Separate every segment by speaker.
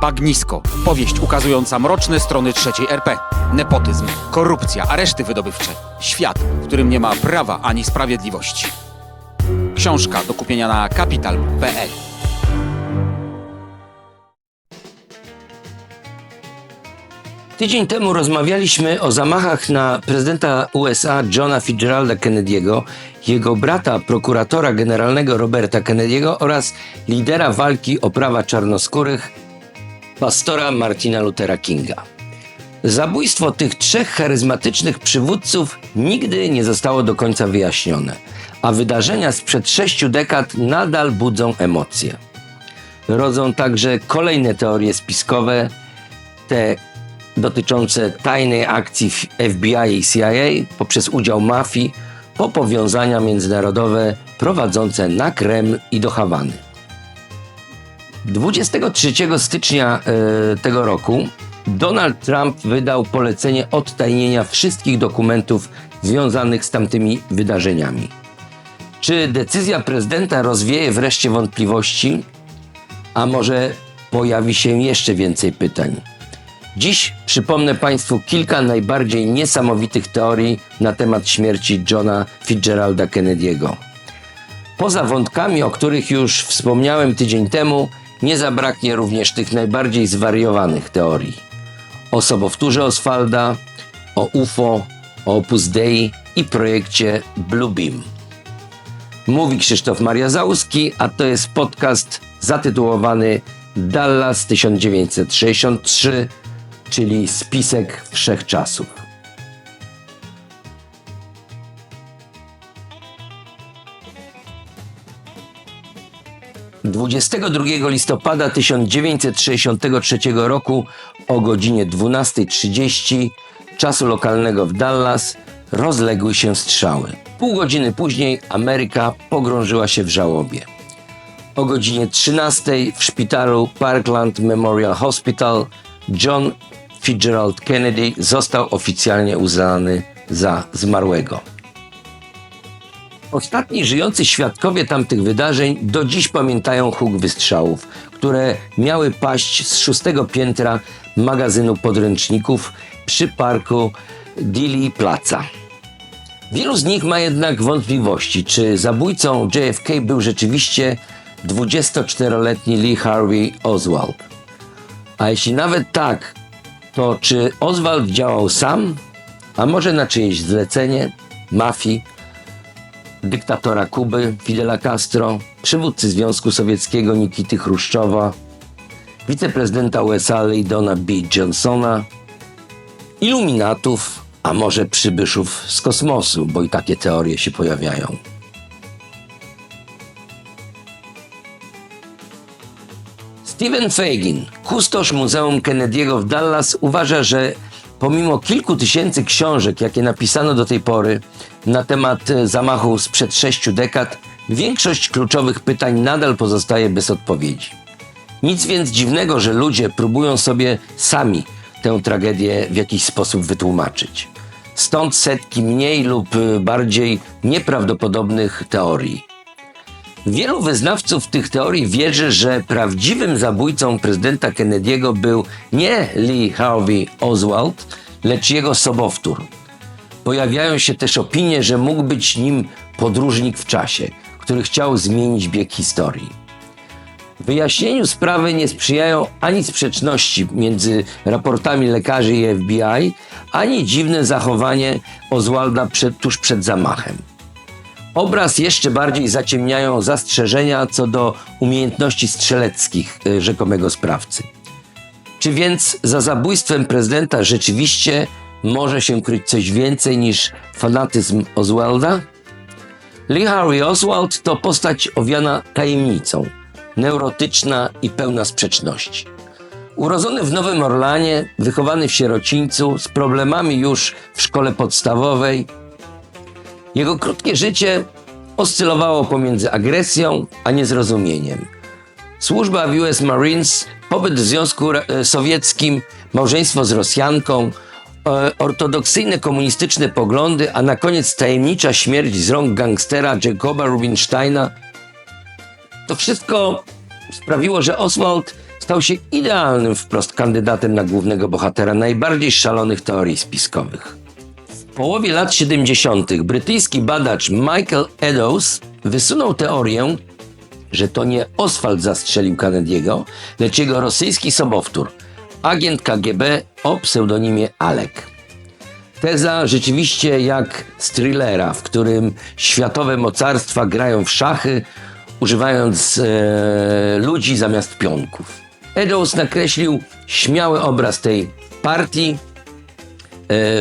Speaker 1: Bagnisko. Powieść ukazująca mroczne strony trzeciej RP. Nepotyzm, korupcja, areszty wydobywcze. Świat, w którym nie ma prawa ani sprawiedliwości. Książka do kupienia na kapital.pl
Speaker 2: Tydzień temu rozmawialiśmy o zamachach na prezydenta USA Johna Fitzgeralda Kennedy'ego, jego brata prokuratora generalnego Roberta Kennedy'ego oraz lidera walki o prawa czarnoskórych pastora Martina Luthera Kinga. Zabójstwo tych trzech charyzmatycznych przywódców nigdy nie zostało do końca wyjaśnione, a wydarzenia sprzed sześciu dekad nadal budzą emocje. Rodzą także kolejne teorie spiskowe, te dotyczące tajnej akcji FBI i CIA poprzez udział mafii po powiązania międzynarodowe prowadzące na Kreml i do Hawany. 23 stycznia e, tego roku Donald Trump wydał polecenie odtajnienia wszystkich dokumentów związanych z tamtymi wydarzeniami. Czy decyzja prezydenta rozwieje wreszcie wątpliwości, a może pojawi się jeszcze więcej pytań? Dziś przypomnę Państwu kilka najbardziej niesamowitych teorii na temat śmierci Johna Fitzgeralda Kennedy'ego. Poza wątkami, o których już wspomniałem tydzień temu, nie zabraknie również tych najbardziej zwariowanych teorii. O sobowtórze Oswalda, o UFO, o Opus Dei i projekcie Bluebeam. Mówi Krzysztof Maria Załuski, a to jest podcast zatytułowany Dallas 1963 czyli spisek wszechczasów. Dwudziestego listopada 1963 roku o godzinie 12.30 czasu lokalnego w Dallas rozległy się strzały. Pół godziny później Ameryka pogrążyła się w żałobie. O godzinie 13 w szpitalu Parkland Memorial Hospital John Fitzgerald Kennedy został oficjalnie uznany za zmarłego. Ostatni żyjący świadkowie tamtych wydarzeń do dziś pamiętają huk wystrzałów, które miały paść z szóstego piętra magazynu podręczników przy parku Dilly Plaza. Wielu z nich ma jednak wątpliwości, czy zabójcą JFK był rzeczywiście 24-letni Lee Harvey Oswald. A jeśli nawet tak, to czy Oswald działał sam, a może na czyjeś zlecenie, mafii, dyktatora Kuby, Fidela Castro, przywódcy Związku Sowieckiego Nikity Chruszczowa, wiceprezydenta USA Lydona B. Johnsona, iluminatów, a może przybyszów z kosmosu, bo i takie teorie się pojawiają. Steven Fagin, kustosz Muzeum Kennedy'ego w Dallas, uważa, że pomimo kilku tysięcy książek, jakie napisano do tej pory na temat e, zamachu sprzed sześciu dekad, większość kluczowych pytań nadal pozostaje bez odpowiedzi. Nic więc dziwnego, że ludzie próbują sobie sami tę tragedię w jakiś sposób wytłumaczyć. Stąd setki mniej lub e, bardziej nieprawdopodobnych teorii. Wielu wyznawców tych teorii wierzy, że prawdziwym zabójcą prezydenta Kennedy'ego był nie Lee Harvey Oswald, lecz jego sobowtór. Pojawiają się też opinie, że mógł być nim podróżnik w czasie, który chciał zmienić bieg historii. Wyjaśnieniu sprawy nie sprzyjają ani sprzeczności między raportami lekarzy i FBI, ani dziwne zachowanie Oswalda przed, tuż przed zamachem. Obraz jeszcze bardziej zaciemniają zastrzeżenia co do umiejętności strzeleckich y, rzekomego sprawcy. Czy więc za zabójstwem prezydenta rzeczywiście może się kryć coś więcej niż fanatyzm Oswalda? Lee Harvey Oswald to postać owiana tajemnicą, neurotyczna i pełna sprzeczności. Urodzony w Nowym Orlanie, wychowany w sierocińcu, z problemami już w szkole podstawowej, jego krótkie życie oscylowało pomiędzy agresją a niezrozumieniem. Służba w US Marines, pobyt w Związku e, Sowieckim, małżeństwo z Rosjanką, e, ortodoksyjne komunistyczne poglądy, a na koniec tajemnicza śmierć z rąk gangstera Jacoba Rubinsteina. To wszystko sprawiło, że Oswald stał się idealnym wprost kandydatem na głównego bohatera najbardziej szalonych teorii spiskowych. Połowie lat 70. brytyjski badacz Michael Eddowes wysunął teorię, że to nie Oswald zastrzelił Kennedy'ego, lecz jego rosyjski sobowtór, agent KGB o pseudonimie Alek. Teza rzeczywiście jak z thrillera, w którym światowe mocarstwa grają w szachy, używając e, ludzi zamiast pionków. Eddowes nakreślił śmiały obraz tej partii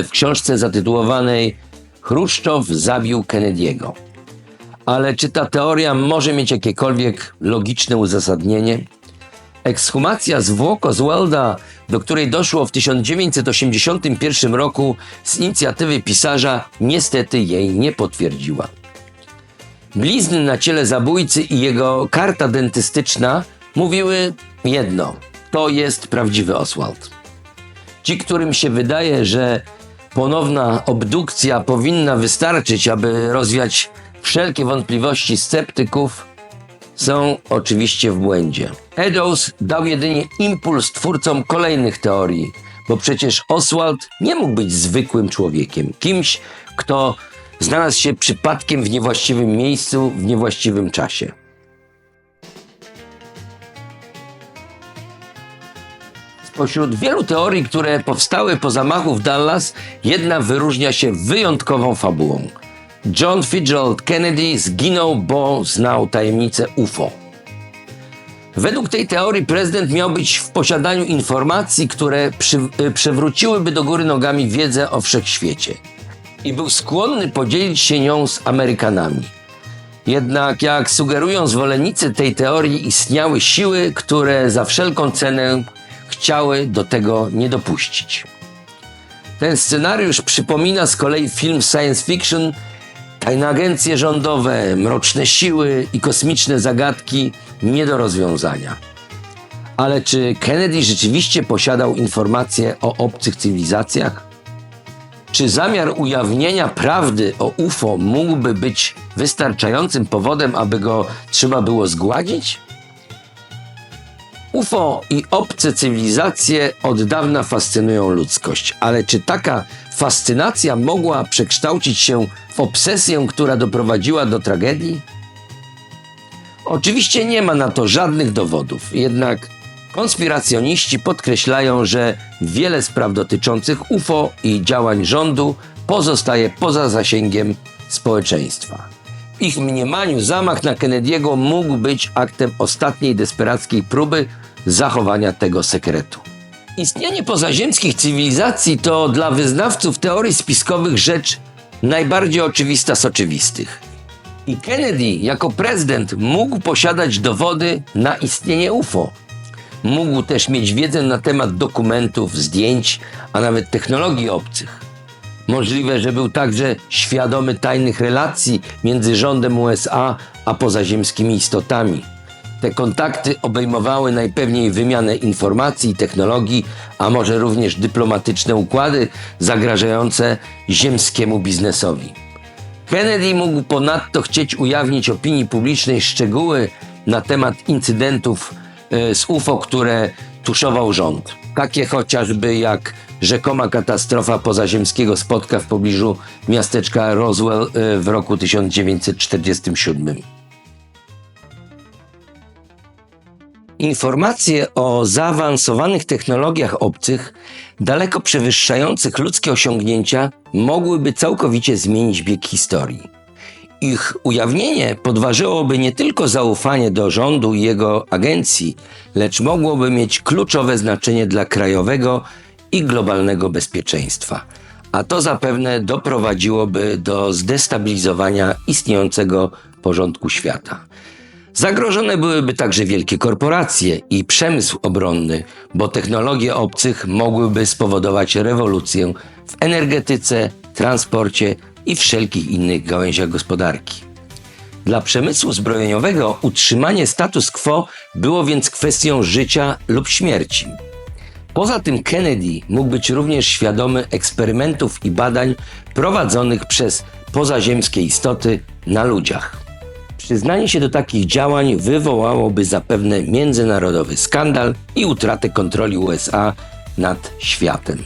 Speaker 2: w książce zatytułowanej Chruszczow zabił Kennedy'ego. Ale czy ta teoria może mieć jakiekolwiek logiczne uzasadnienie? Ekshumacja zwłok Oswalda, do której doszło w 1981 roku z inicjatywy pisarza, niestety jej nie potwierdziła. Blizny na ciele zabójcy i jego karta dentystyczna mówiły jedno: to jest prawdziwy Oswald. Ci, którym się wydaje, że ponowna obdukcja powinna wystarczyć, aby rozwiać wszelkie wątpliwości sceptyków, są oczywiście w błędzie. Eddowes dał jedynie impuls twórcom kolejnych teorii, bo przecież Oswald nie mógł być zwykłym człowiekiem, kimś, kto znalazł się przypadkiem w niewłaściwym miejscu w niewłaściwym czasie. Spośród wielu teorii, które powstały po zamachu w Dallas, jedna wyróżnia się wyjątkową fabułą. John Fitzgerald Kennedy zginął, bo znał tajemnicę UFO. Według tej teorii prezydent miał być w posiadaniu informacji, które przy, y, przewróciłyby do góry nogami wiedzę o wszechświecie. I był skłonny podzielić się nią z Amerykanami. Jednak, jak sugerują zwolennicy tej teorii, istniały siły, które za wszelką cenę chciały do tego nie dopuścić. Ten scenariusz przypomina z kolei film science fiction, tajne agencje rządowe, mroczne siły i kosmiczne zagadki nie do rozwiązania. Ale czy Kennedy rzeczywiście posiadał informacje o obcych cywilizacjach? Czy zamiar ujawnienia prawdy o UFO mógłby być wystarczającym powodem, aby go trzeba było zgładzić? UFO i obce cywilizacje od dawna fascynują ludzkość, ale czy taka fascynacja mogła przekształcić się w obsesję, która doprowadziła do tragedii? Oczywiście nie ma na to żadnych dowodów, jednak konspiracjoniści podkreślają, że wiele spraw dotyczących UFO i działań rządu pozostaje poza zasięgiem społeczeństwa. W ich mniemaniu zamach na Kennedy'ego mógł być aktem ostatniej desperackiej próby zachowania tego sekretu. Istnienie pozaziemskich cywilizacji to dla wyznawców teorii spiskowych rzecz najbardziej oczywista z oczywistych. I Kennedy jako prezydent mógł posiadać dowody na istnienie UFO. Mógł też mieć wiedzę na temat dokumentów, zdjęć, a nawet technologii obcych. Możliwe, że był także świadomy tajnych relacji między rządem USA a pozaziemskimi istotami. Te kontakty obejmowały najpewniej wymianę informacji i technologii, a może również dyplomatyczne układy zagrażające ziemskiemu biznesowi. Kennedy mógł ponadto chcieć ujawnić opinii publicznej szczegóły na temat incydentów e, z UFO, które tuszował rząd. Takie chociażby jak rzekoma katastrofa pozaziemskiego spotka w pobliżu miasteczka Roswell e, w roku 1947. Informacje o zaawansowanych technologiach obcych, daleko przewyższających ludzkie osiągnięcia, mogłyby całkowicie zmienić bieg historii. Ich ujawnienie podważyłoby nie tylko zaufanie do rządu i jego agencji, lecz mogłoby mieć kluczowe znaczenie dla krajowego i globalnego bezpieczeństwa. A to zapewne doprowadziłoby do zdestabilizowania istniejącego porządku świata. Zagrożone byłyby także wielkie korporacje i przemysł obronny, bo technologie obcych mogłyby spowodować rewolucję w energetyce, transporcie i wszelkich innych gałęziach gospodarki. Dla przemysłu zbrojeniowego utrzymanie status quo było więc kwestią życia lub śmierci. Poza tym Kennedy mógł być również świadomy eksperymentów i badań prowadzonych przez pozaziemskie istoty na ludziach. Przyznanie się do takich działań wywołałoby zapewne międzynarodowy skandal i utratę kontroli USA nad światem.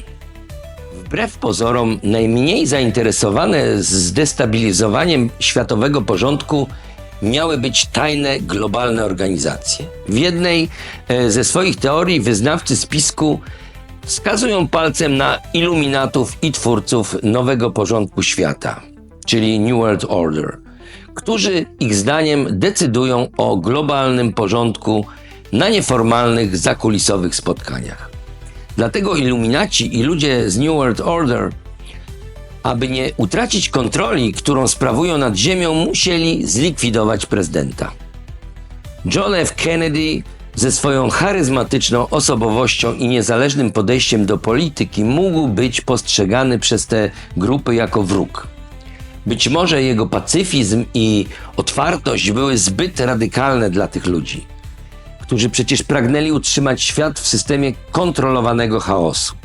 Speaker 2: Wbrew pozorom, najmniej zainteresowane zdestabilizowaniem światowego porządku miały być tajne globalne organizacje. W jednej e, ze swoich teorii wyznawcy spisku wskazują palcem na iluminatów i twórców nowego porządku świata, czyli New World Order, którzy ich zdaniem decydują o globalnym porządku na nieformalnych, zakulisowych spotkaniach. Dlatego iluminaci i ludzie z New World Order, aby nie utracić kontroli, którą sprawują nad Ziemią, musieli zlikwidować prezydenta. John F. Kennedy ze swoją charyzmatyczną osobowością i niezależnym podejściem do polityki mógł być postrzegany przez te grupy jako wróg. Być może jego pacyfizm i otwartość były zbyt radykalne dla tych ludzi, którzy przecież pragnęli utrzymać świat w systemie kontrolowanego chaosu.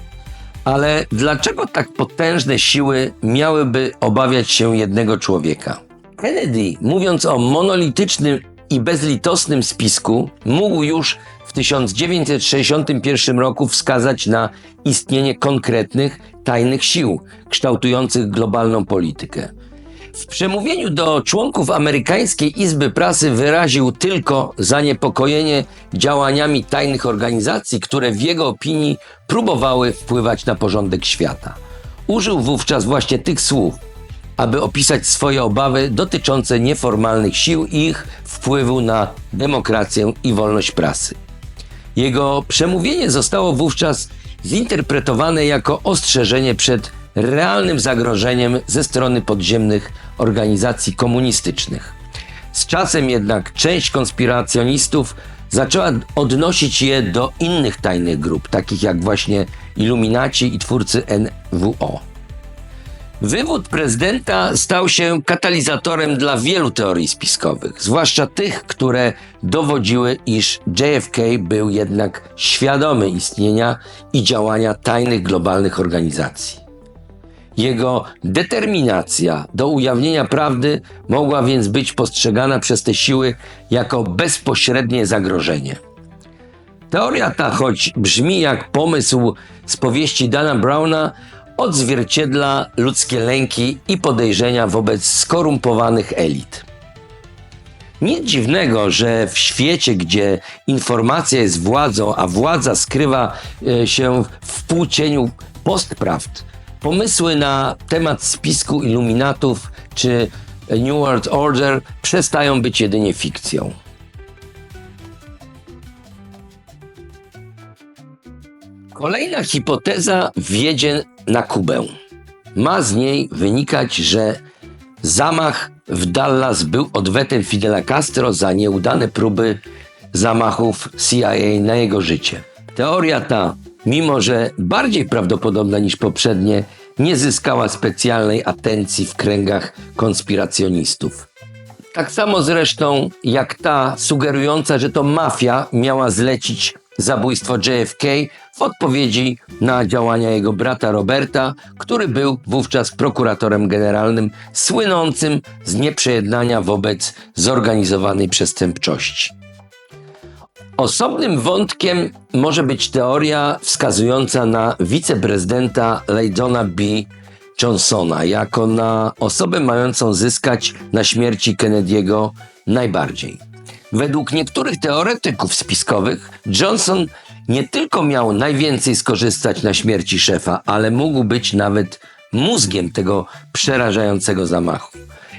Speaker 2: Ale dlaczego tak potężne siły miałyby obawiać się jednego człowieka? Kennedy, mówiąc o monolitycznym i bezlitosnym spisku, mógł już w 1961 roku wskazać na istnienie konkretnych, tajnych sił kształtujących globalną politykę. W przemówieniu do członków amerykańskiej Izby Prasy wyraził tylko zaniepokojenie działaniami tajnych organizacji, które w jego opinii próbowały wpływać na porządek świata. Użył wówczas właśnie tych słów, aby opisać swoje obawy dotyczące nieformalnych sił i ich wpływu na demokrację i wolność prasy. Jego przemówienie zostało wówczas zinterpretowane jako ostrzeżenie przed realnym zagrożeniem ze strony podziemnych organizacji komunistycznych. Z czasem jednak część konspiracjonistów zaczęła odnosić je do innych tajnych grup, takich jak właśnie Iluminaci i twórcy NWO. Wywód prezydenta stał się katalizatorem dla wielu teorii spiskowych, zwłaszcza tych, które dowodziły, iż JFK był jednak świadomy istnienia i działania tajnych globalnych organizacji. Jego determinacja do ujawnienia prawdy mogła więc być postrzegana przez te siły jako bezpośrednie zagrożenie. Teoria ta, choć brzmi jak pomysł z powieści Dana Browna, odzwierciedla ludzkie lęki i podejrzenia wobec skorumpowanych elit. Nic dziwnego, że w świecie, gdzie informacja jest władzą, a władza skrywa e, się w półcieniu postprawd, pomysły na temat spisku iluminatów czy New World Order przestają być jedynie fikcją. Kolejna hipoteza wiedzie na Kubę. Ma z niej wynikać, że zamach w Dallas był odwetem Fidela Castro za nieudane próby zamachów CIA na jego życie. Teoria ta, mimo że bardziej prawdopodobna niż poprzednie, nie zyskała specjalnej atencji w kręgach konspiracjonistów. Tak samo zresztą jak ta sugerująca, że to mafia miała zlecić zabójstwo JFK w odpowiedzi na działania jego brata Roberta, który był wówczas prokuratorem generalnym słynącym z nieprzejednania wobec zorganizowanej przestępczości. Osobnym wątkiem może być teoria wskazująca na wiceprezydenta Leydona B. Johnsona jako na osobę mającą zyskać na śmierci Kennedy'ego najbardziej. Według niektórych teoretyków spiskowych Johnson nie tylko miał najwięcej skorzystać na śmierci szefa, ale mógł być nawet mózgiem tego przerażającego zamachu.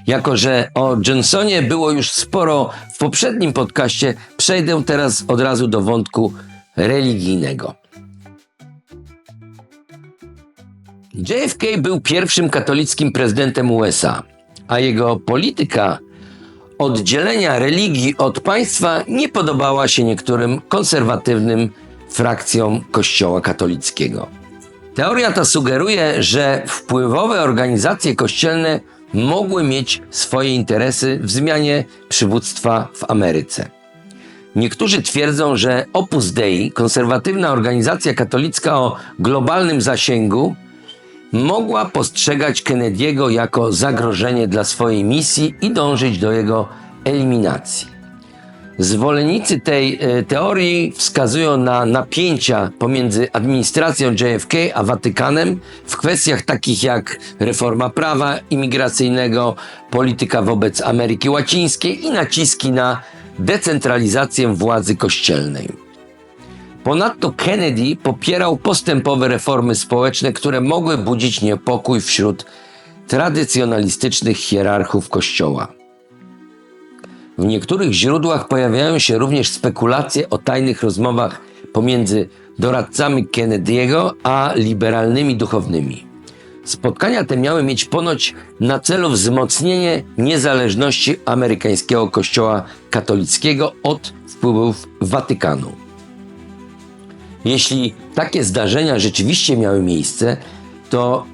Speaker 2: Jako, że o Johnsonie było już sporo w poprzednim podcaście, przejdę teraz od razu do wątku religijnego. JFK był pierwszym katolickim prezydentem USA, a jego polityka oddzielenia religii od państwa nie podobała się niektórym konserwatywnym frakcjom Kościoła katolickiego. Teoria ta sugeruje, że wpływowe organizacje kościelne mogły mieć swoje interesy w zmianie przywództwa w Ameryce. Niektórzy twierdzą, że Opus Dei, konserwatywna organizacja katolicka o globalnym zasięgu, mogła postrzegać Kennedy'ego jako zagrożenie dla swojej misji i dążyć do jego eliminacji. Zwolennicy tej e, teorii wskazują na napięcia pomiędzy administracją JFK a Watykanem w kwestiach takich jak reforma prawa imigracyjnego, polityka wobec Ameryki Łacińskiej i naciski na decentralizację władzy kościelnej. Ponadto Kennedy popierał postępowe reformy społeczne, które mogły budzić niepokój wśród tradycjonalistycznych hierarchów Kościoła. W niektórych źródłach pojawiają się również spekulacje o tajnych rozmowach pomiędzy doradcami Kennedy'ego a liberalnymi duchownymi. Spotkania te miały mieć ponoć na celu wzmocnienie niezależności amerykańskiego kościoła katolickiego od wpływów Watykanu. Jeśli takie zdarzenia rzeczywiście miały miejsce, to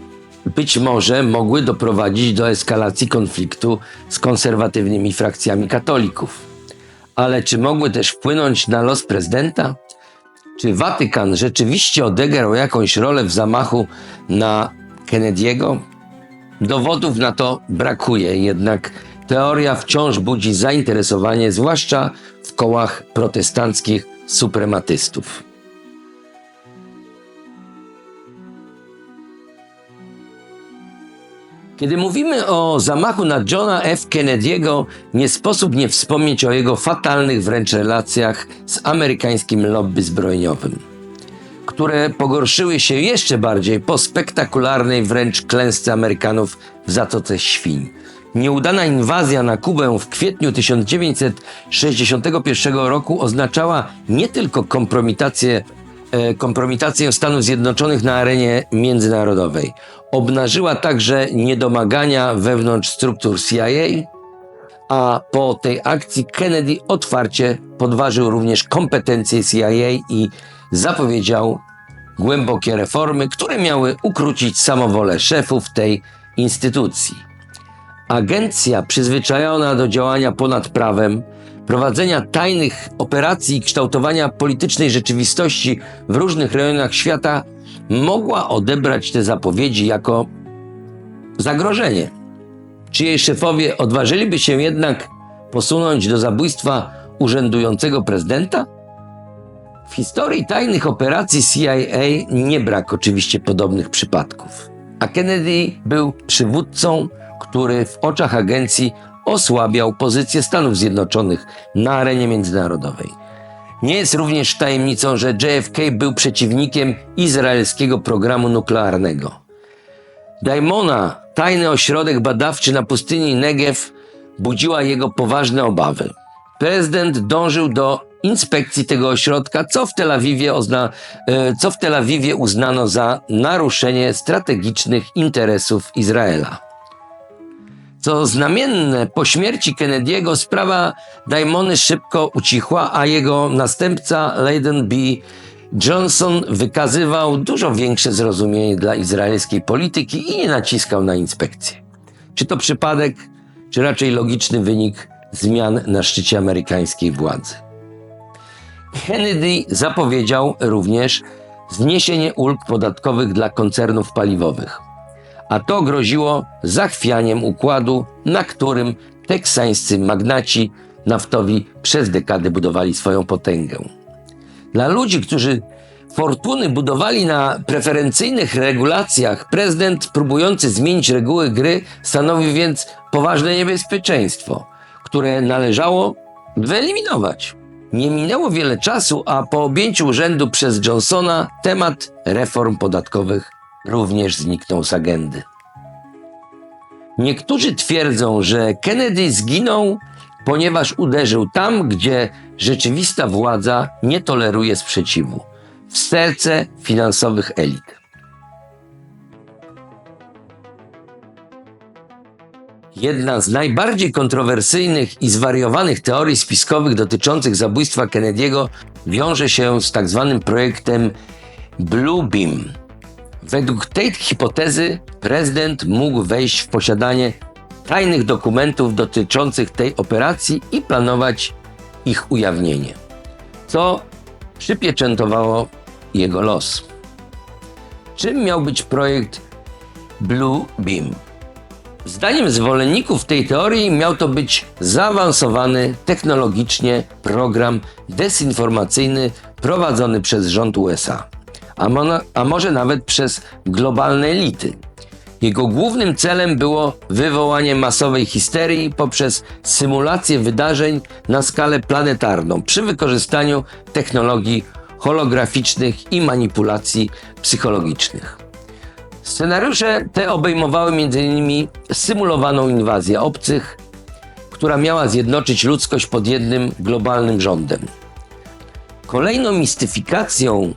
Speaker 2: być może mogły doprowadzić do eskalacji konfliktu z konserwatywnymi frakcjami katolików. Ale czy mogły też wpłynąć na los prezydenta? Czy Watykan rzeczywiście odegrał jakąś rolę w zamachu na Kennedy'ego? Dowodów na to brakuje, jednak teoria wciąż budzi zainteresowanie, zwłaszcza w kołach protestanckich suprematystów. Kiedy mówimy o zamachu na Johna F. Kennedy'ego, nie sposób nie wspomnieć o jego fatalnych wręcz relacjach z amerykańskim lobby zbrojeniowym, które pogorszyły się jeszcze bardziej po spektakularnej wręcz klęsce Amerykanów w Zatoce Świń. Nieudana inwazja na Kubę w kwietniu 1961 roku oznaczała nie tylko kompromitację kompromitację Stanów Zjednoczonych na arenie międzynarodowej. Obnażyła także niedomagania wewnątrz struktur CIA, a po tej akcji Kennedy otwarcie podważył również kompetencje CIA i zapowiedział głębokie reformy, które miały ukrócić samowolę szefów tej instytucji. Agencja przyzwyczajona do działania ponad prawem, prowadzenia tajnych operacji i kształtowania politycznej rzeczywistości w różnych rejonach świata mogła odebrać te zapowiedzi jako zagrożenie. Czy jej szefowie odważyliby się jednak posunąć do zabójstwa urzędującego prezydenta? W historii tajnych operacji CIA nie brak oczywiście podobnych przypadków. A Kennedy był przywódcą, który w oczach agencji osłabiał pozycję Stanów Zjednoczonych na arenie międzynarodowej. Nie jest również tajemnicą, że JFK był przeciwnikiem izraelskiego programu nuklearnego. Daimona, tajny ośrodek badawczy na pustyni Negev, budziła jego poważne obawy. Prezydent dążył do inspekcji tego ośrodka, co w Tel Awiwie, ozna, e, co w Tel Awiwie uznano za naruszenie strategicznych interesów Izraela. Co znamienne, po śmierci Kennedy'ego sprawa Daimony szybko ucichła, a jego następca Lyndon B. Johnson wykazywał dużo większe zrozumienie dla izraelskiej polityki i nie naciskał na inspekcję. Czy to przypadek, czy raczej logiczny wynik zmian na szczycie amerykańskiej władzy? Kennedy zapowiedział również zniesienie ulg podatkowych dla koncernów paliwowych a to groziło zachwianiem układu, na którym teksańscy magnaci naftowi przez dekady budowali swoją potęgę. Dla ludzi, którzy fortuny budowali na preferencyjnych regulacjach, prezydent próbujący zmienić reguły gry stanowi więc poważne niebezpieczeństwo, które należało wyeliminować. Nie minęło wiele czasu, a po objęciu urzędu przez Johnsona temat reform podatkowych również zniknął z agendy. Niektórzy twierdzą, że Kennedy zginął, ponieważ uderzył tam, gdzie rzeczywista władza nie toleruje sprzeciwu w serce finansowych elit. Jedna z najbardziej kontrowersyjnych i zwariowanych teorii spiskowych dotyczących zabójstwa Kennedy'ego wiąże się z tak zwanym projektem Blue Beam – Według tej hipotezy prezydent mógł wejść w posiadanie tajnych dokumentów dotyczących tej operacji i planować ich ujawnienie, co przypieczętowało jego los. Czym miał być projekt Blue Beam? Zdaniem zwolenników tej teorii miał to być zaawansowany technologicznie program desinformacyjny prowadzony przez rząd USA, a, mo- a może nawet przez globalne elity. Jego głównym celem było wywołanie masowej histerii poprzez symulację wydarzeń na skalę planetarną przy wykorzystaniu technologii holograficznych i manipulacji psychologicznych. Scenariusze te obejmowały m.in. symulowaną inwazję obcych, która miała zjednoczyć ludzkość pod jednym globalnym rządem. Kolejną mistyfikacją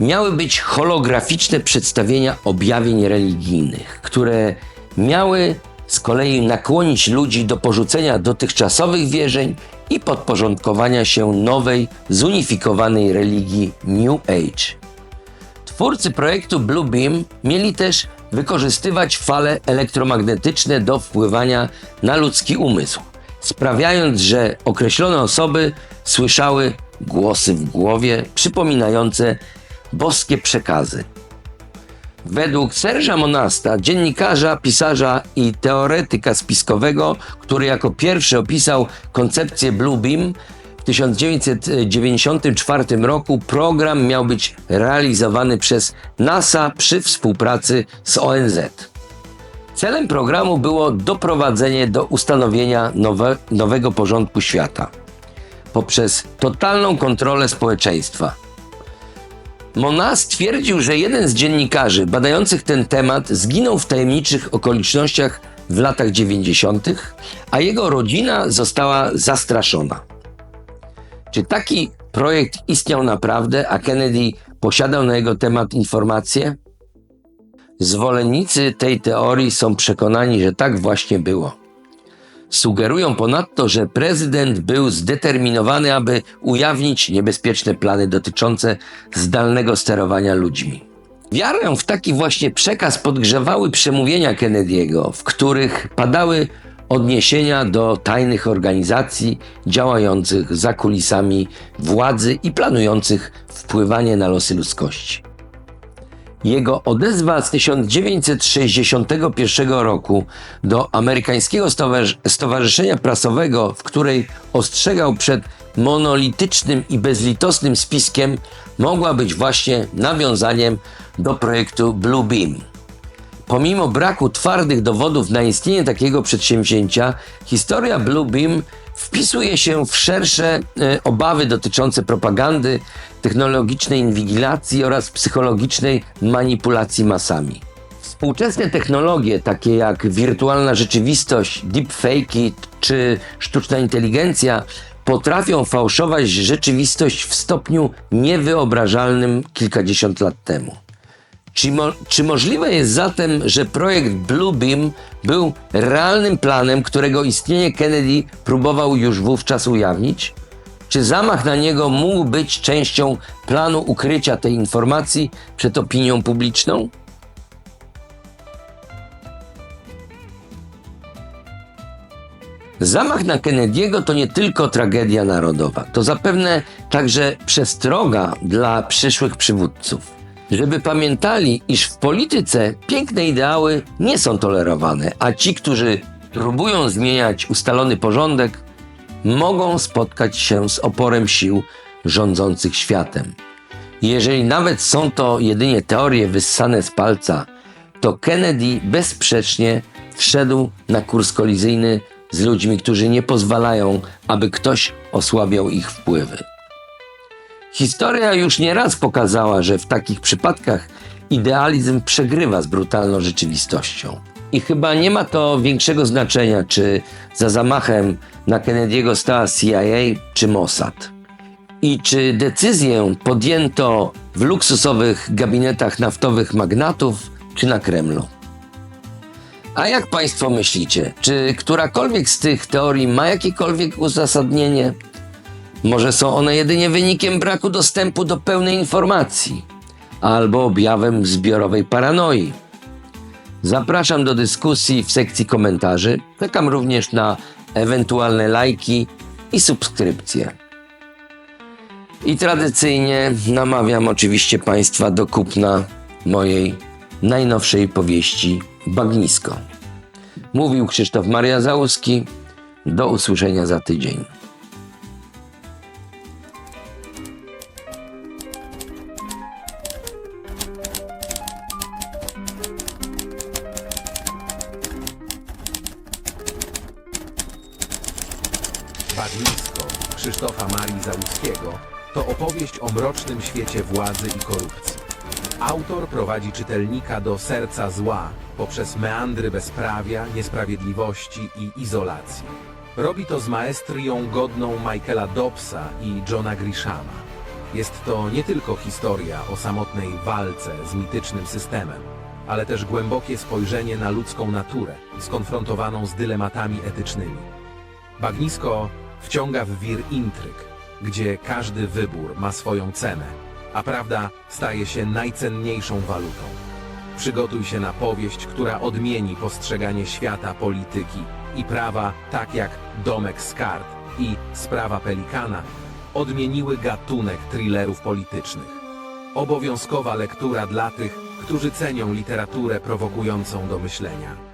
Speaker 2: miały być holograficzne przedstawienia objawień religijnych, które miały z kolei nakłonić ludzi do porzucenia dotychczasowych wierzeń i podporządkowania się nowej, zunifikowanej religii New Age. Twórcy projektu Bluebeam mieli też wykorzystywać fale elektromagnetyczne do wpływania na ludzki umysł, sprawiając, że określone osoby słyszały głosy w głowie przypominające boskie przekazy. Według Serża Monasta, dziennikarza, pisarza i teoretyka spiskowego, który jako pierwszy opisał koncepcję Bluebeam, w 1994 roku program miał być realizowany przez NASA przy współpracy z ONZ. Celem programu było doprowadzenie do ustanowienia nowe, nowego porządku świata poprzez totalną kontrolę społeczeństwa. Mona stwierdził, że jeden z dziennikarzy badających ten temat zginął w tajemniczych okolicznościach w latach 90., a jego rodzina została zastraszona. Czy taki projekt istniał naprawdę, a Kennedy posiadał na jego temat informacje? Zwolennicy tej teorii są przekonani, że tak właśnie było. Sugerują ponadto, że prezydent był zdeterminowany, aby ujawnić niebezpieczne plany dotyczące zdalnego sterowania ludźmi. Wiarę w taki właśnie przekaz podgrzewały przemówienia Kennedy'ego, w których padały odniesienia do tajnych organizacji działających za kulisami władzy i planujących wpływanie na losy ludzkości. Jego odezwa z 1961 roku do amerykańskiego Stowarzysz- Stowarzyszenia Prasowego, w której ostrzegał przed monolitycznym i bezlitosnym spiskiem, mogła być właśnie nawiązaniem do projektu Blue Beam. Pomimo braku twardych dowodów na istnienie takiego przedsięwzięcia, historia Blue Beam wpisuje się w szersze e, obawy dotyczące propagandy, technologicznej inwigilacji oraz psychologicznej manipulacji masami. Współczesne technologie, takie jak wirtualna rzeczywistość, deepfake'i czy sztuczna inteligencja, potrafią fałszować rzeczywistość w stopniu niewyobrażalnym kilkadziesiąt lat temu. Czy, mo- czy możliwe jest zatem, że projekt Bluebeam był realnym planem, którego istnienie Kennedy próbował już wówczas ujawnić? Czy zamach na niego mógł być częścią planu ukrycia tej informacji przed opinią publiczną? Zamach na Kennedy'ego to nie tylko tragedia narodowa, to zapewne także przestroga dla przyszłych przywódców. Żeby pamiętali, iż w polityce piękne ideały nie są tolerowane, a ci, którzy próbują zmieniać ustalony porządek, mogą spotkać się z oporem sił rządzących światem. Jeżeli nawet są to jedynie teorie wyssane z palca, to Kennedy bezsprzecznie wszedł na kurs kolizyjny z ludźmi, którzy nie pozwalają, aby ktoś osłabiał ich wpływy. Historia już nieraz pokazała, że w takich przypadkach idealizm przegrywa z brutalną rzeczywistością. I chyba nie ma to większego znaczenia, czy za zamachem na Kennedy'ego stała CIA czy Mossad. I czy decyzję podjęto w luksusowych gabinetach naftowych magnatów, czy na Kremlu. A jak Państwo myślicie, czy którakolwiek z tych teorii ma jakiekolwiek uzasadnienie? Może są one jedynie wynikiem braku dostępu do pełnej informacji albo objawem zbiorowej paranoi. Zapraszam do dyskusji w sekcji komentarzy. Czekam również na ewentualne lajki i subskrypcje. I tradycyjnie namawiam oczywiście Państwa do kupna mojej najnowszej powieści Bagnisko. Mówił Krzysztof Mariazałski. Do usłyszenia za tydzień.
Speaker 3: Marii Załuskiego to opowieść o mrocznym świecie władzy i korupcji. Autor prowadzi czytelnika do serca zła poprzez meandry bezprawia, niesprawiedliwości i izolacji. Robi to z maestrią godną Michaela Dobbsa i Johna Grishama. Jest to nie tylko historia o samotnej walce z mitycznym systemem, ale też głębokie spojrzenie na ludzką naturę, skonfrontowaną z dylematami etycznymi. Bagnisko wciąga w wir intryg, gdzie każdy wybór ma swoją cenę, a prawda staje się najcenniejszą walutą. Przygotuj się na powieść, która odmieni postrzeganie świata, polityki i prawa, tak jak Domek z kart i Sprawa Pelikana odmieniły gatunek thrillerów politycznych. Obowiązkowa lektura dla tych, którzy cenią literaturę prowokującą do myślenia.